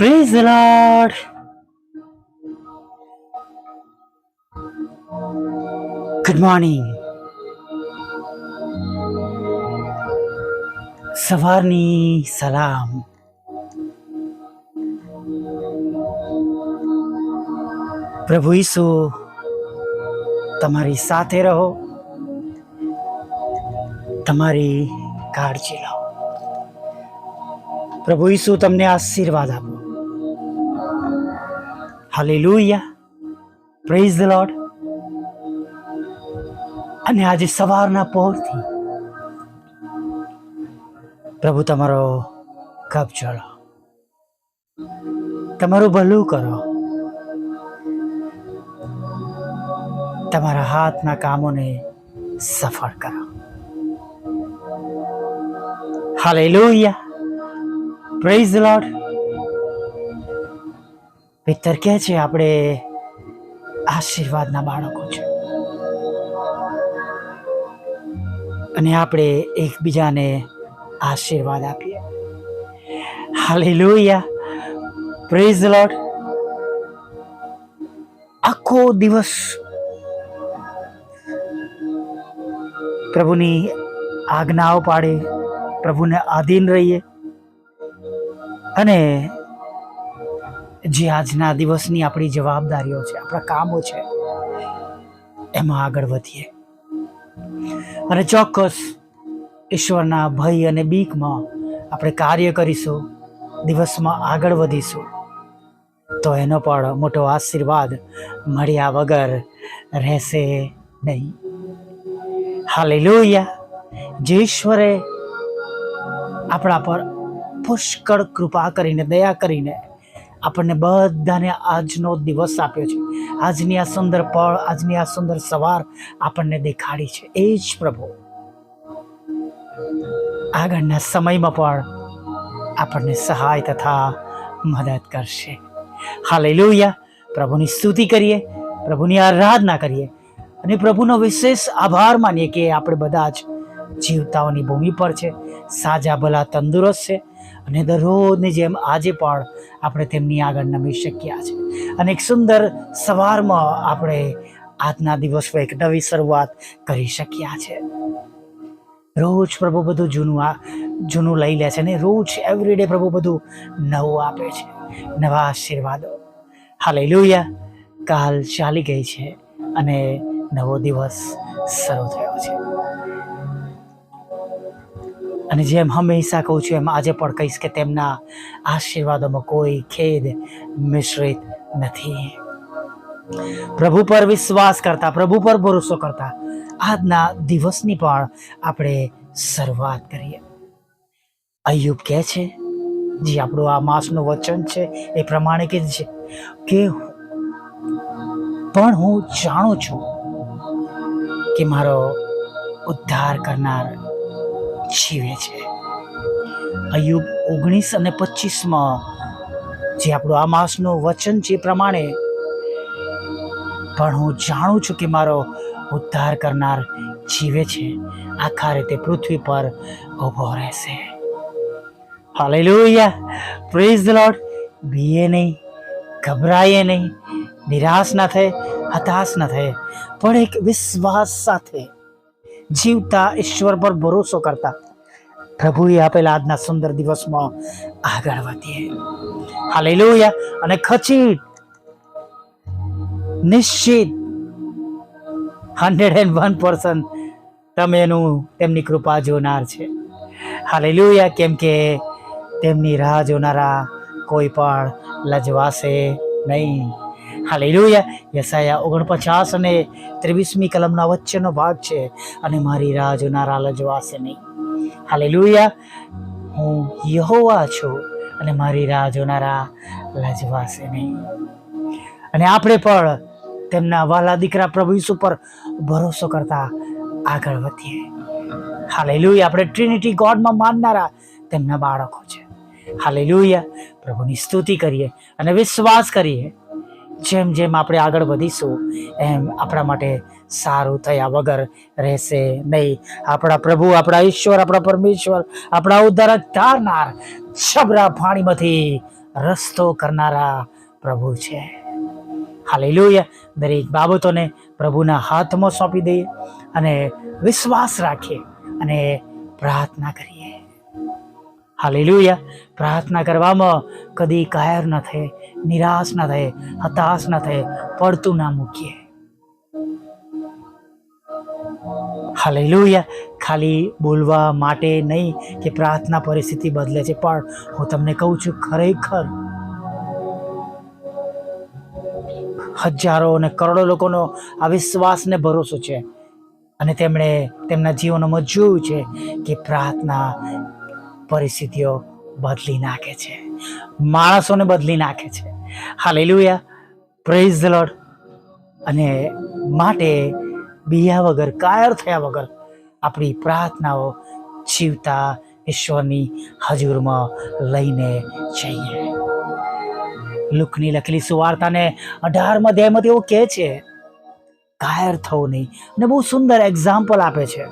The Lord. Good morning સવારની સલામ પ્રભુ ઈસુ, તમારી સાથે રહો. તમારી કાળજી લો. પ્રભુ ઈસુ, તમને આશીર્વાદ આપો. હાલેલુયા પ્રેઝ ધ લોર્ડ અને આજે સવારના પહોરથી પ્રભુ તમારો કપ ચડો તમારું ભલું કરો. તમારા હાથના કામોને સફળ કરો. હાલેલુયા પ્રેઝ ધ લોર્ડ પિત્તર કહે છે, આપણે આશીર્વાદના બાળકો છે. અને આપણે એકબીજાને આશીર્વાદ આપીએ. હાલી લોહિયા પ્રેઝ લોર્ડ આખો દિવસ પ્રભુની આજ્ઞાઓ પાડે પ્રભુને આધીન રહીએ. અને જે આજના દિવસની આપણી જવાબદારીઓ છે, આપણા કામો છે, એમાં આગળ વધીએ. અને ચોક્કસ ઈશ્વરના ભય અને બીકમાં આપણે કાર્ય કરીશું, દિવસમાં આગળ વધીશું, તો એનો પણ મોટો આશીર્વાદ મળ્યા વગર રહેશે નહીં. હાલેલુયા. જે ઈશ્વરે આપણા પર પુષ્કળ કૃપા કરીને, દયા કરીને આપણને બધાને આજનો દિવસ આપ્યો છે. આજની આ સુંદર પળ, આજની આ સુંદર સવાર આપણને દેખાડી છે. એ જ પ્રભુ. આગળના સમયમાં પણ આપણને સહાય તથા મદદ કરશે. હાલેલુયા. પ્રભુની સ્તુતિ કરીએ, પ્રભુની આરાધના કરીએ અને પ્રભુનો વિશેષ આભાર માનીએ કે આપણે બધા જ જીવતાઓની ભૂમિ પર છે. સાજા ભલા તંદુરસ્ત છે. અને દરરોજની જેમ આજે પણ આપણે તેમની આગળ નમી શક્યા છે. અને એક સુંદર સવારમાં આપણે આજના દિવસમાં એક નવી શરૂઆત કરી શક્યા છે. રોજ પ્રભુ બધું જૂનું આ, જૂનું લઈ લે છે અને રોજ એવરીડે પ્રભુ બધું નવું આપે છે. નવા આશીર્વાદો. હાલેલુયા કાલ ચાલી ગઈ છે અને નવો દિવસ શરૂ થયો છે. અને જેમ હંમેશા કહું છું, એમ આજે પણ કહીશ કે તેમના આશીર્વાદોમાં કોઈ ખેદ મિશ્રિત નથી. પ્રભુ પર વિશ્વાસ કરતા, પ્રભુ પર ભરોસો કરતા આજના દિવસની પણ આપણે શરૂઆત કરીએ. અયુબ કહે છે, જે, આપણું આ માસનું વચન છે, એ પ્રમાણે કે છે કે પણ હું જાણું છું કે મારો ઉદ્ધાર કરનાર જીવે છે. અયુબ ઓગણીસ અને પચીસમાં જે આપણું આ માસનું વચન છે પ્રમાણે, પણ હું જાણું છું કે મારો ઉદ્ધાર કરનાર જીવે છે. આખા રીતે પૃથ્વી પર ઊભો રહેશે. હાલેલુયા. પ્રેઝ ધ લોર્ડ બીએ નહીં, ગભરાઈએ નહીં, નિરાશ ના થાય હતાશ ના થાય પણ એક વિશ્વાસ સાથે જીવતા ઈશ્વર પર ભરોસો કરતા પ્રભુએ આપેલા આજના સુંદર દિવસમાં આગળ વધીએ. હાલેલુયા. અને ખચીટ નિશ્ચિત હંડ્રેડ એન્ડ વન પર્સન્ટ તમે એનું, તેમની કૃપા જોનાર છે. હાલેલુયા. કેમ કે તેમની રાહ જોનારા કોઈ પણ લજવાશે નહીં. હાલેલુયા. યસાયા ઓગણપચાસ અને ત્રેવીસમી કલમના વચ્ચેનો ભાગ છે. અને મારી રાહ જોનારા લજવાશે નહીં. હાલેલુયા. હું યહોવા છું અને મારી રાહ જોનારા લજવાશે નહીં. અને આપણે પણ તેમના વાલા દીકરા પ્રભુ ઈસુ પર ભરોસો કરતા આગળ વધીએ. હાલેલુયા. આપણે ટ્રિનિટી ગોડમાં માનનારા તેમના બાળકો છે. હાલેલુયા. પ્રભુની સ્તુતિ કરીએ અને વિશ્વાસ કરીએ. જેમ જેમ આપણે આગળ વધીશું, એમ આપણા માટે સારું થયા વગર રહેશે નહીં. આપણા પ્રભુ, આપણા ઈશ્વર, આપણા પરમેશ્વર, આપણા ઉદ્ધારક ધારનાર છબરા પાણીમાંથી રસ્તો કરનારા પ્રભુ છે. હાલેલુયા. દરેક બાબતોને પ્રભુના હાથમાં સોંપી દઈએ અને વિશ્વાસ રાખીએ અને પ્રાર્થના કરીએ. હાલેલુયા. પ્રાર્થના કરવામાં કદી કાયર ન થાય નિરાશ ન થાય હતાશ ન થાય પડતું ના મૂકીએ. હાલેલુયા. ખાલી બોલવા માટે નહીં કે પ્રાર્થના પરિસ્થિતિ બદલે છે. પણ હું તમને કહું છું, ખરેખર હજારો અને કરોડો લોકોનો આ વિશ્વાસને ભરોસો છે. અને તેમણે તેમના જીવનમાં જોયું છે કે પ્રાર્થના પરિસ્થિતિઓ બદલી નાખે છે. માણસોને બદલી નાખે છે. હાલેલુયા. પ્રેઝ લોર્ડ અને માટે બિયા વગર, કાયર થયા વગર આપણી પ્રાર્થનાઓ જીવતા ઈશ્વરની હજુરમાં લઈને જઈએ. લુકની લખેલી સુવાર્તાને અઢારમાં ધ્યેયમાં એવું કહે છે, કાયર થવું નહીં. અને બહુ સુંદર એક્ઝામ્પલ આપે છે.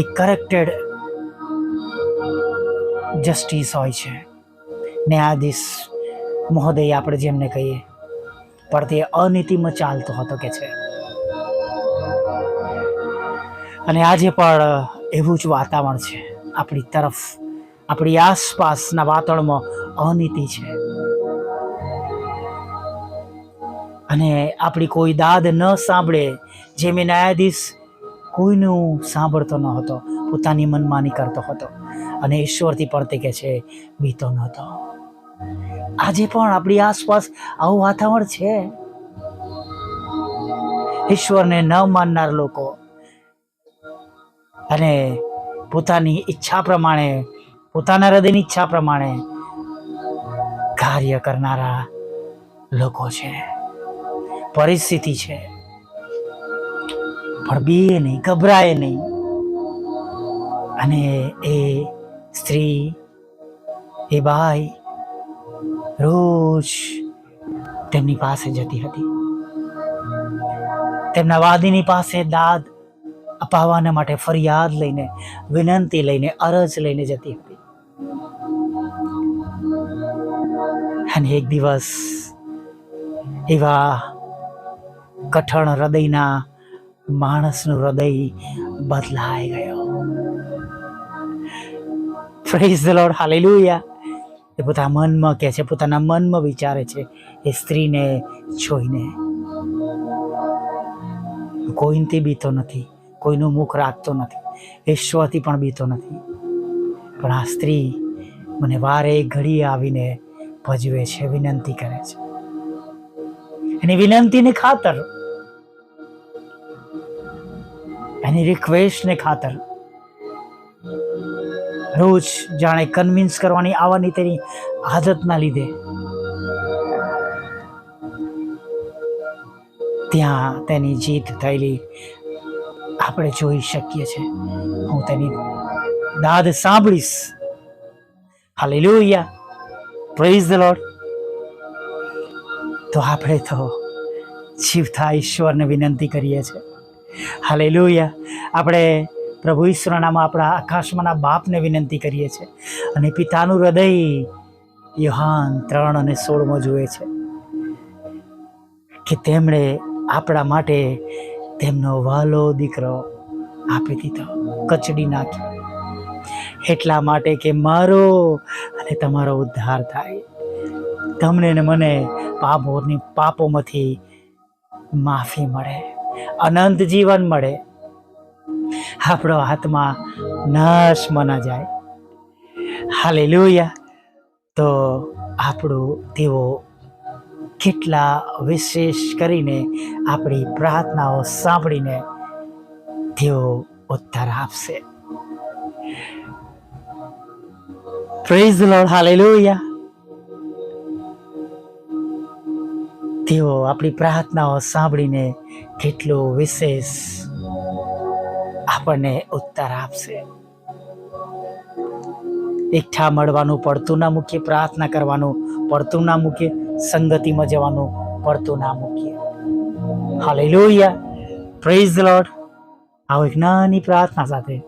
એક કરેક્ટેડ જસ્ટિસ હોય છે. ન્યાયાધીશ મહોદય આપણે જેમને કહીએ, પણ તે અનીતિમાં ચાલતો હતો કે છે. અને આજે પણ એવું જ વાતાવરણ છે. આપણી તરફ, આપણી આસપાસના વાતાવરણમાં અનીતિ છે. અને આપણી કોઈ દાદ ન સાંભળે જેમ એ ન્યાયાધીશ કોઈનું સાંભળતો ન હતો, પોતાની મનમાની કરતો હતો. અને ઈશ્વરથી પણ કે છે, બીતો નહોતો આજે પણ આપણી આસપાસ આવું વાતાવરણ છે. ઈશ્વરને ન માનનાર લોકો અને પોતાની ઈચ્છા પ્રમાણે, પોતાના હૃદયની ઈચ્છા પ્રમાણે કાર્ય કરનારા લોકો છે. પરિસ્થિતિ છે. પણ બીએ નહીં, ગભરાય નહીં. અને એ સ્ત્રી, એ બાઈ રોજ તેમની પાસે જતી હતી. તેમના વાદીની પાસે દાદ અપાવવાના માટે ફરિયાદ લઈને, વિનંતી લઈને, અરજ લઈને જતી હતી. અને એક દિવસ એવા કઠણ હૃદયના માણસનું હૃદય બદલાઈ ગયો. પ્રેઝ ધ લોર્ડ હાલેલુયા એ પોતાના મનમાં કહે છે, પોતાના મનમાં વિચારે છે, એ સ્ત્રીને જોઈને. કોઈનથી બીતો નથી. કોઈનું મુખ રાખતો નથી ઈશ્વરથી પણ બીતો નથી. પણ આ સ્ત્રી મને વારે ઘડી આવીને ભજવે છે, વિનંતી કરે છે. એની વિનંતીને ખાતર, એની રિક્વેસ્ટને ખાતર, રોજ જાણે કન્વિન્સ કરવાની આવવાની તેની આદતના લીધે ત્યાં તેની જીત થયેલી આપણે જોઈ શકીએ છીએ. હું તેની દાદ સાંભળીશ. હાલેલુયા. પ્રેઝ ધ લોર્ડ તો આપણે તો જીવતા ઈશ્વરને વિનંતી કરીએ છીએ. હાલેલુયા. આપણે પ્રભુ ઈશ્વરના નામ આપણા આકાશમાંના બાપને વિનંતી કરીએ છીએ. અને પિતાનું હૃદય યોહાન ત્રણ અને સોળમાં જુએ છે. કે તેમણે આપણા માટે તેમનો વાલો દીકરો આપી દીધો, કચડી નાખી એટલા માટે કે મારો અને તમારો ઉદ્ધાર થાય. તમને ને મને પાપોની પાપોમાંથી માફી મળે, અનંત જીવન મળે. આપણો આત્મા નાશમાં ન જાય. હાલેલુયા. તો આપણું તેઓ કેટલા વિશેષ કરીને આપણી પ્રાર્થનાઓ સાંભળીને તેઓ ઉત્તર આપશે. પ્રેઝ લોર્ડ હાલેલુયા તેઓ આપણી પ્રાર્થનાઓ સાંભળીને કેટલો વિશેષ આપણને ઉત્તર આપશે. એકઠા મળવાનું, પડતું ના મૂકીએ, પ્રાર્થના કરવાનું, પડતું ના મૂકીએ. સંગતિમાં જવાનું પડતું ના મૂકીએ. હાલે લોહિયા પ્રેઝ લોડ આવો એક નાની પ્રાર્થના સાથે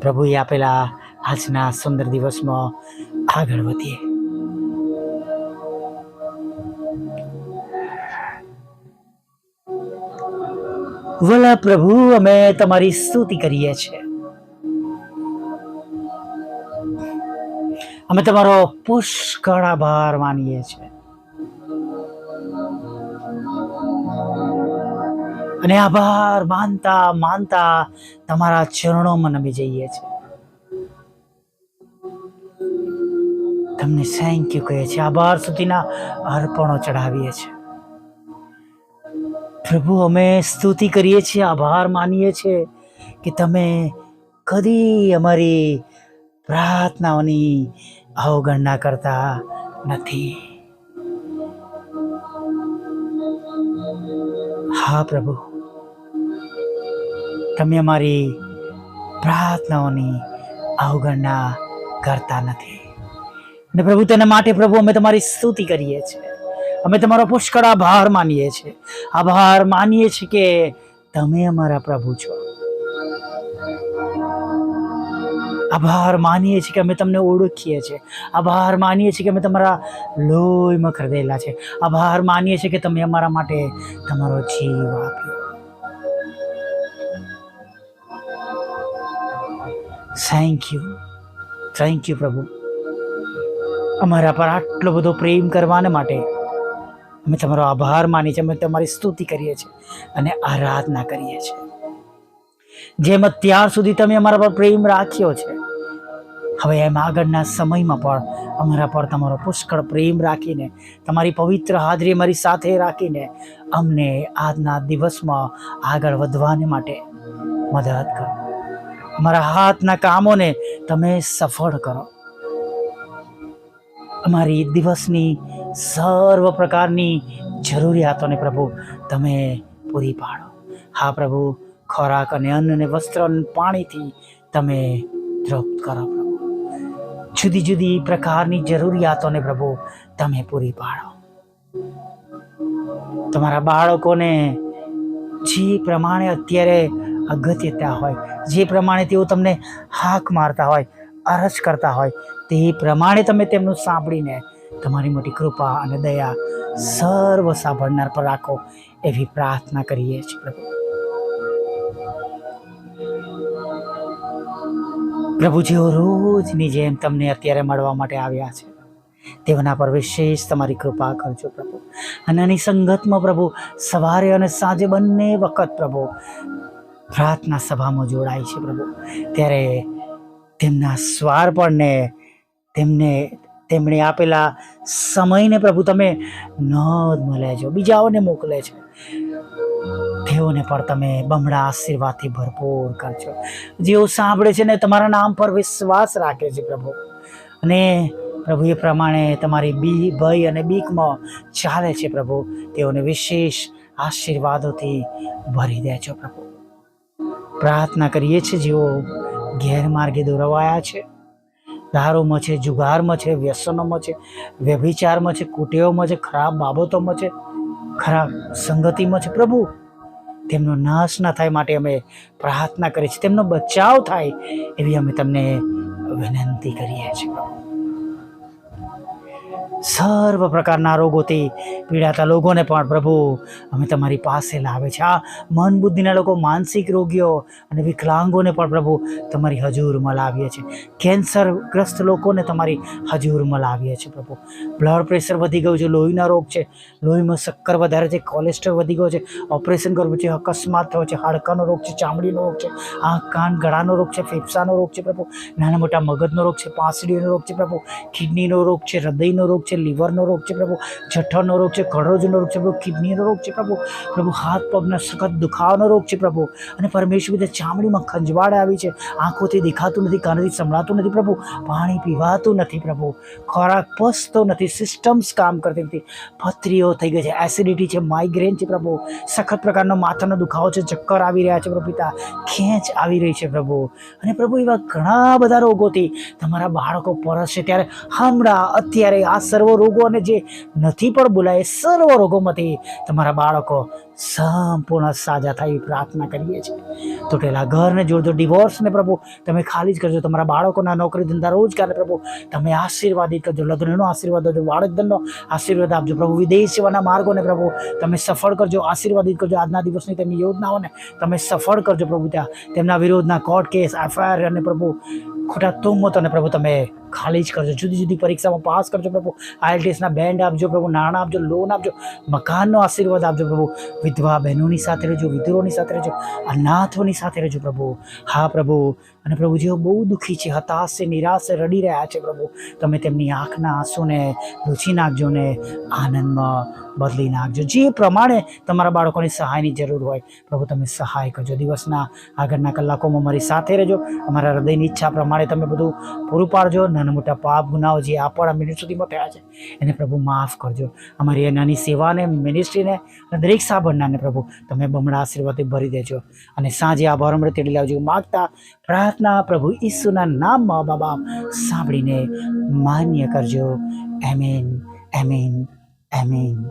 પ્રભુએ આપેલા આજના સુંદર દિવસમાં આગળ વધીએ. વલા પ્રભુ, અમે તમારી સ્તુતિ કરીએ છીએ. અમે તમારો પુષ્કળ આભાર માનીએ છીએ. અને આભાર, માનતા માનતા તમારા ચરણોમાં નમી જઈએ છીએ. તમને થેન્ક યુ કહીએ છીએ. આભાર સુધીના અર્પણો ચડાવીએ છીએ. પ્રભુ, અમે સ્તુતિ કરીએ છીએ, આભાર માનીએ છીએ કે તમે કદી અમારી પ્રાર્થનાઓની અવગણના કરતા નથી. હા પ્રભુ. તમે અમારી પ્રાર્થનાઓની અવગણના કરતા નથી. અને પ્રભુ, તેના માટે પ્રભુ, અમે તમારી સ્તુતિ કરીએ છીએ. અમે તમારો પુષ્કળ આભાર માનીએ છીએ. આભાર માનીએ છીએ કે તમે અમારા પ્રભુ છો. આભાર માનીએ છીએ કે અમે તમને ઓળખીએ છીએ. આભાર માનીએ છીએ કે અમે તમારા લોહીમાં ખરીદેલા છે આભાર માનીએ છીએ કે તમે અમારા માટે તમારો જીવ આપ્યો. થેન્ક યુ થેન્ક યુ પ્રભુ અમારા પર આટલો બધો પ્રેમ કરવાને માટે અમે તમારો આભાર માની છીએ, અમે તમારી સ્તુતિ કરીએ છીએ અને આરાધના કરીએ છીએ. જેમ અત્યાર સુધી તમે અમારા પર પ્રેમ રાખ્યો છે, હવે એમ આગળના સમયમાં પણ અમારા પર તમારો પુષ્કળ પ્રેમ રાખીને, તમારી પવિત્ર હાજરી અમારી સાથે રાખીને અમને આજના દિવસમાં આગળ વધવાને માટે મદદ કરો. અમારા હાથના કામોને તમે સફળ કરો. અમારી દિવસની સર્વ પ્રકારની જરૂરિયાતોને પ્રભુ તમે પૂરી પાડો. હા પ્રભુ, ખોરાક અને અન્ન અને વસ્ત્ર પાણીથી તમે તૃપ્ત કરો પ્રભુ. જુદી જુદી પ્રકારની જરૂરિયાતોને પ્રભુ તમે પૂરી પાડો. તમારા બાળકોને જે પ્રમાણે અત્યારે અગત્યતા હોય જે પ્રમાણે તેઓ તમને હાક મારતા હોય, અરજ કરતા હોય, તે પ્રમાણે તમે તેમનું સાંભળીને તમારી મોટી કૃપા અને દયા સર્વ સાંભળનાર પર રાખો એવી પ્રાર્થના કરીએ છીએ પ્રભુ. પ્રભુ, જેઓ રોજની જેમ તમને અત્યારે મળવા માટે આવ્યા છે, તેઓના પર વિશેષ તમારી કૃપા કરજો પ્રભુ. અને આની સંગતમાં પ્રભુ, સવારે અને સાંજે બંને વખત પ્રભુ પ્રાર્થના સભામાં જોડાય છે પ્રભુ. ત્યારે તેમના સ્વારપણને, તેમને, તેમણે આપેલા સમયને પ્રભુ તમે નોંધ મળે છો બીજાઓને મોકલે છે. તેઓને પણ તમે બમણા આશીર્વાદથી ભરપૂર કરજો. જેઓ સાંભળે છે ને તમારા નામ પર વિશ્વાસ રાખે છે પ્રભુ. અને પ્રભુ એ પ્રમાણે તમારી બી ભય અને બીકમાં ચાલે છે પ્રભુ. તેઓને વિશેષ આશીર્વાદોથી ભરી દેજો પ્રભુ. પ્રાર્થના કરીએ છીએ, જેઓ ગેરમાર્ગે દોરવાયા છે, દારૂમાં છે, જુગારમાં છે, વ્યસનોમાં છે, વ્યભિચારમાં છે, કુટેવમાં છે, ખરાબ બાબતોમાં છે, ખરાબ સંગતિમાં છે, પ્રભુ, તેમનો નાશ ના થાય માટે અમે પ્રાર્થના કરીએ છીએ, તેમનો બચાવ થાય એવી અમે તમને વિનંતી કરીએ છીએ સર્વ પ્રકારના રોગોથી પીડાતા લોકોને પણ પ્રભુ, અમે તમારી પાસે લાવે છે. આ મન બુદ્ધિના લોકો, માનસિક રોગીઓ અને વિકલાંગોને પણ પ્રભુ, તમારી હજુરમાં લાવીએ છીએ. કેન્સરગ્રસ્ત લોકોને તમારી હજુરમાં લાવીએ છીએ પ્રભુ. બ્લડ પ્રેશર વધી ગયું છે, લોહીના રોગ છે, લોહીમાં શક્કર વધારે છે, કોલેસ્ટ્રોલ વધી ગયો છે, ઓપરેશન કરવું છે, અકસ્માત થયો છે, હાડકાનો રોગ છે, ચામડીનો રોગ છે, આંખ, કાન, ગળાનો રોગ છે, ફેફસાનો રોગ છે પ્રભુ, નાના મોટા મગજનો રોગ છે પાંસડીનો રોગ છે પ્રભુ, કિડનીનો રોગ છે, હૃદયનો રોગ છે લીવરનો રોગ છે પ્રભુ, જઠરનો રોગ છે કરોજનો રોગ છે પ્રભુ, કિડનીનો રોગ છે પ્રભુ પ્રભુ, હાથ પગના સખત દુખાવાનો રોગ છે પ્રભુ. અને પરમેશ્વર તે ચામડીમાં ખંજવાળ આવી છે. આંખોથી દેખાતું નથી, કાનથી સંભળાતું નથી પ્રભુ. પાણી પીવાતું નથી પ્રભુ. ખોરાક પસતો નથી, સિસ્ટમ્સ કામ કરતી નથી. પથરીઓ થઈ ગઈ છે, એસિડિટી છે, માઇગ્રેન છે પ્રભુ. સખત પ્રકારનો માથાનો દુખાવો છે, ચક્કર આવી રહ્યા છે પ્રભુ પિતા. ખેંચ આવી રહી છે પ્રભુ. અને પ્રભુ એવા ઘણા બધા રોગોથી તમારા બાળકો પરસ છે ત્યારે હમણાં અત્યારે આ સર્વ રોગો અને જે નથી પણ બોલાય સર્વ રોગોમાંથી તમારા બાળકો સંપૂર્ણ સાજા થાય એવી પ્રાર્થના કરીએ છીએ. તૂટેલા ઘરને જોડજો, ડિવોર્સને પ્રભુ. તમે ખાલી જ કરજો, તમારા બાળકોના નોકરી ધંધા રોજગારને પ્રભુ. તમે આશીર્વાદિત કરજો, લગ્નનો આશીર્વાદ આપજો બાળકધનનો આશીર્વાદ આપજો પ્રભુ. વિદેશ સેવાના માર્ગોને પ્રભુ, તમે સફળ કરજો, આશીર્વાદિત કરજો આજના દિવસની તેમની યોજનાઓને. તમે સફળ કરજો પ્રભુ ત્યાં. તેમના વિરોધના કોર્ટ કેસ એફઆઈઆર અને પ્રભુ, ખોટા તોમતોને પ્રભુ તમે ખાલી જ કરજો. જુદી જુદી પરીક્ષામાં પાસ કરજો પ્રભુ. આઈએલટીએસના બેન્ડ આપજો પ્રભુ, નાણાં આપજો લોન આપજો, મકાનનો આશીર્વાદ આપજો પ્રભુ. વિધવા બહેનોની સાથે રહેજો વિધુરોની સાથે રહેજો અનાથોની સાથે રહેજો પ્રભુ. હા પ્રભુ અને પ્રભુ જેઓ બહુ દુઃખી છે, હતાશ છે નિરાશ રડી રહ્યા છે પ્રભુ, તમે તેમની આંખના આંસુને લૂછી નાખજો ને આનંદમાં બદલી નાખજો. જે પ્રમાણે તમારા બાળકોની સહાયની જરૂર હોય, પ્રભુ તમે સહાય કરજો. દિવસના આગળના કલાકોમાં મારી સાથે રહેજો. અમારા હૃદયની ઈચ્છા પ્રમાણે તમે બધું પૂરું પાડજો. નાના મોટા પાપ ગુનાઓ જે આપણા મિનિટ સુધીમાં થયા છે, એને પ્રભુ માફ કરજો. અમારી એ નાની સેવાને મિનિસ્ટ્રીને દરેક સાંભળનારને પ્રભુ, તમે બમણા આશીર્વાદથી ભરી દેજો. અને સાંજે આ ભાર અમૃત તેડી લાવજો. માગતા પ્રાર્થના પ્રભુ ઈસુના નામમાં બાબા. સાંભળીને માન્ય કરજો. એમેન એમેન એમેન